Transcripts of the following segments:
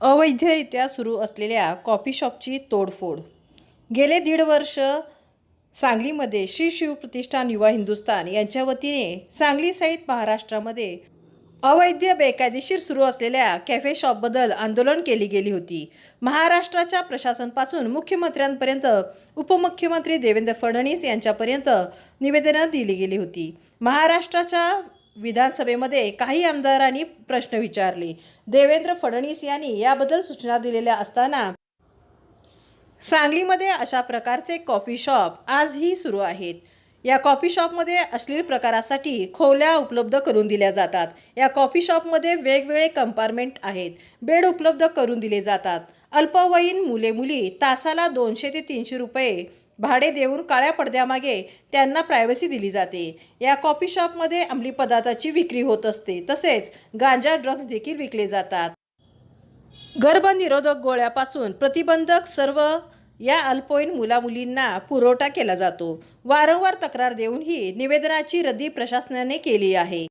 अवैधरित्या सुरू असलेल्या कॉफी शॉपची तोडफोड. गेले दीड वर्ष सांगलीमध्ये श्री शिवप्रतिष्ठान युवा हिंदुस्थान यांच्या वतीने सांगलीसहित महाराष्ट्रामध्ये अवैध बेकायदेशीर सुरू असलेल्या कॅफे शॉपबद्दल आंदोलन केली गेली होती. महाराष्ट्राच्या प्रशासनपासून मुख्यमंत्र्यांपर्यंत उपमुख्यमंत्री देवेंद्र फडणवीस यांच्यापर्यंत निवेदनं दिली गेली होती. महाराष्ट्राच्या विधानसभेमध्ये काही आमदारांनी प्रश्न विचारले. देवेंद्र फडणवीस यांनी याबद्दल सूचना दिलेल्या असताना सांगलीमध्ये अशा प्रकारचे कॉफी शॉप आजही सुरू आहेत. या कॉफी शॉपमध्ये अश्लील प्रकारासाठी खोल्या उपलब्ध करून दिल्या जातात. या कॉफी शॉपमध्ये वेगवेगळे कंपार्टमेंट आहेत. बेड उपलब्ध करून दिले जातात. अल्पवयीन मुले मुली तासाला दोनशे ते तीनशे रुपये भाडे देऊन काळ्या पडद्यामागे त्यांना प्रायव्हसी दिली जाते. या कॉफी शॉपमध्ये अंमली पदार्थाची विक्री होत असते. तसेच गांजा ड्रग्ज देखील विकले जातात. गर्भनिरोधक गोळ्यापासून प्रतिबंधक सर्व या अल्पवयीन मुलामुलींना पुरवठा केला जातो. वारंवार तक्रार देऊनही निवेदनाची रद्दी प्रशासनाने केली आहे.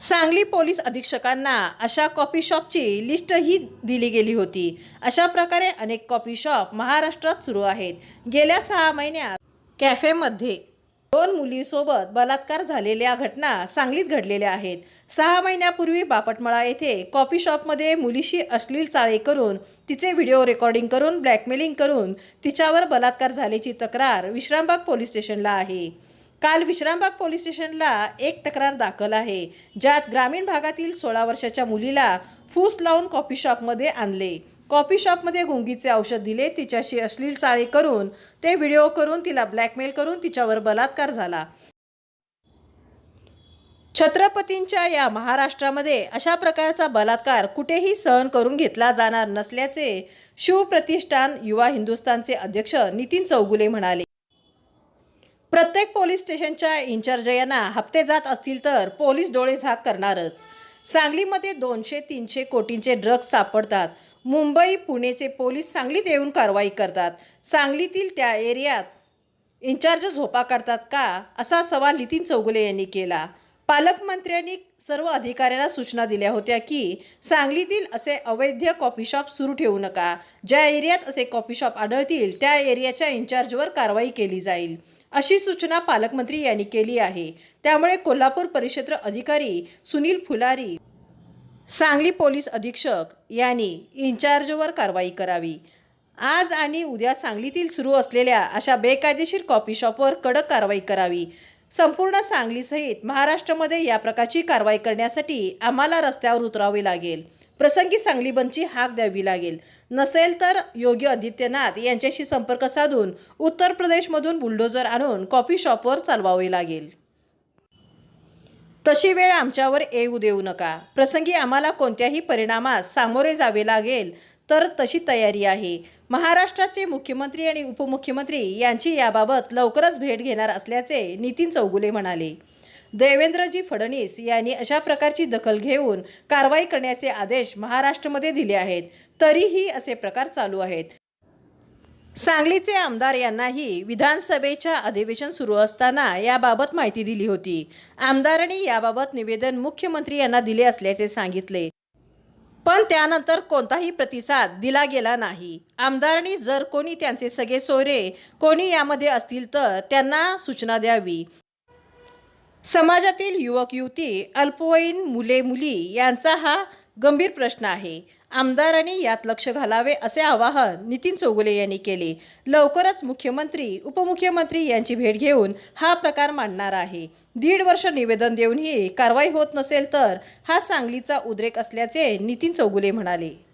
सांगली पोलीस अधीक्षकांना अशा कॉफी शॉपची लिस्टही दिली गेली होती. अशा प्रकारे अनेक कॉफी शॉप महाराष्ट्रात सुरू आहेत. गेल्या सहा महिन्यात कॅफेमध्ये दोन मुलीसोबत बलात्कार झालेल्या घटना सांगलीत घडलेल्या आहेत. सहा महिन्यापूर्वी बापटमळा येथे कॉफी शॉपमध्ये मुलीशी अश्लील चाळे करून तिचे व्हिडिओ रेकॉर्डिंग करून ब्लॅकमेलिंग करून तिच्यावर बलात्कार झाल्याची तक्रार विश्रामबाग पोलीस स्टेशनला आहे. काल विश्रामबाग पोलीस स्टेशनला एक तक्रार दाखल आहे ज्यात ग्रामीण भागातील सोळा वर्षाच्या मुलीला फूस लावून कॉफी शॉपमध्ये आणले. कॉफी शॉपमध्ये गुंगीचे औषध दिले तिच्याशी अश्लील चाळे करून ते व्हिडिओ करून तिला ब्लॅकमेल करून तिच्यावर बलात्कार झाला. छत्रपतींच्या या महाराष्ट्रामध्ये अशा प्रकारचा बलात्कार कुठेही सहन करून घेतला जाणार नसल्याचे शिवप्रतिष्ठान युवा हिंदुस्थानचे अध्यक्ष नितीन चौगुले म्हणाले. प्रत्येक पोलीस स्टेशनच्या इन्चार्ज यांना हप्ते जात असतील तर पोलीस डोळे झाक करणारच. सांगलीमध्ये दोनशे तीनशे कोटींचे ड्रग्ज सापडतात. मुंबई पुणेचे पोलीस सांगलीत येऊन कारवाई करतात. सांगलीतील त्या एरियात इन्चार्ज झोपा काढतात का? असा सवाल नितीन चौगुले यांनी केला. पालकमंत्र्यांनी सर्व अधिकाऱ्यांना सूचना दिल्या होत्या की सांगलीतील असे अवैध कॉफी शॉप सुरू ठेवू नका. ज्या एरियात असे कॉफी शॉप आढळतील त्या एरियाच्या इन्चार्जवर कारवाई केली जाईल. अशी सूचना पालकमंत्री यांनी केली आहे. त्यामुळे कोल्हापूर परिक्षेत्र अधिकारी सुनील फुलारी सांगली पोलीस अधीक्षक यांनी इन्चार्जवर कारवाई करावी. आज आणि उद्या सांगलीतील सुरू असलेल्या अशा बेकायदेशीर कॉफी शॉपवर कडक कारवाई करावी. संपूर्ण सांगलीसहित महाराष्ट्रामध्ये या प्रकारची कारवाई करण्यासाठी आम्हाला रस्त्यावर उतरावे लागेल. प्रसंगी सांगली बनची हाक द्यावी लागेल. नसेल तर योगी आदित्यनाथ यांच्याशी संपर्क साधून उत्तर प्रदेशमधून बुलडोजर आणून कॉफी शॉपवर चालवावे लागेल. तशी वेळ आमच्यावर येऊ देऊ नका. प्रसंगी आम्हाला कोणत्याही परिणामास सामोरे जावे लागेल तर तशी तयारी आहे. महाराष्ट्राचे मुख्यमंत्री आणि उपमुख्यमंत्री यांची याबाबत लवकरच भेट घेणार असल्याचे नितीन चौगुले म्हणाले. देवेंद्रजी फडणवीस यांनी अशा प्रकारची दखल घेऊन कारवाई करण्याचे आदेश महाराष्ट्रामध्ये दिले आहेत. तरीही असे प्रकार चालू आहेत. सांगलीचे आमदार यांनाही विधानसभेच्या अधिवेशन सुरू असताना याबाबत माहिती दिली होती. आमदारांनी याबाबत निवेदन मुख्यमंत्री यांना दिले असल्याचे सांगितले. पण त्यानंतर कोणताही प्रतिसाद दिला गेला नाही. आमदारांनी जर कोणी त्यांचे सगळे सोयरे कोणी यामध्ये असतील तर त्यांना सूचना द्यावी. समाजातील युवक युवती अल्पवयीन मुले मुली यांचा हा गंभीर प्रश्न आहे. आमदारांनी यात लक्ष घालावे असे आवाहन नितीन चौगुले यांनी केले. लवकरच मुख्यमंत्री उपमुख्यमंत्री यांची भेट घेऊन हा प्रकार मांडणार आहे. दीड वर्ष निवेदन देऊनही कारवाई होत नसेल तर हा सांगलीचा उद्रेक असल्याचे नितीन चौगुले म्हणाले.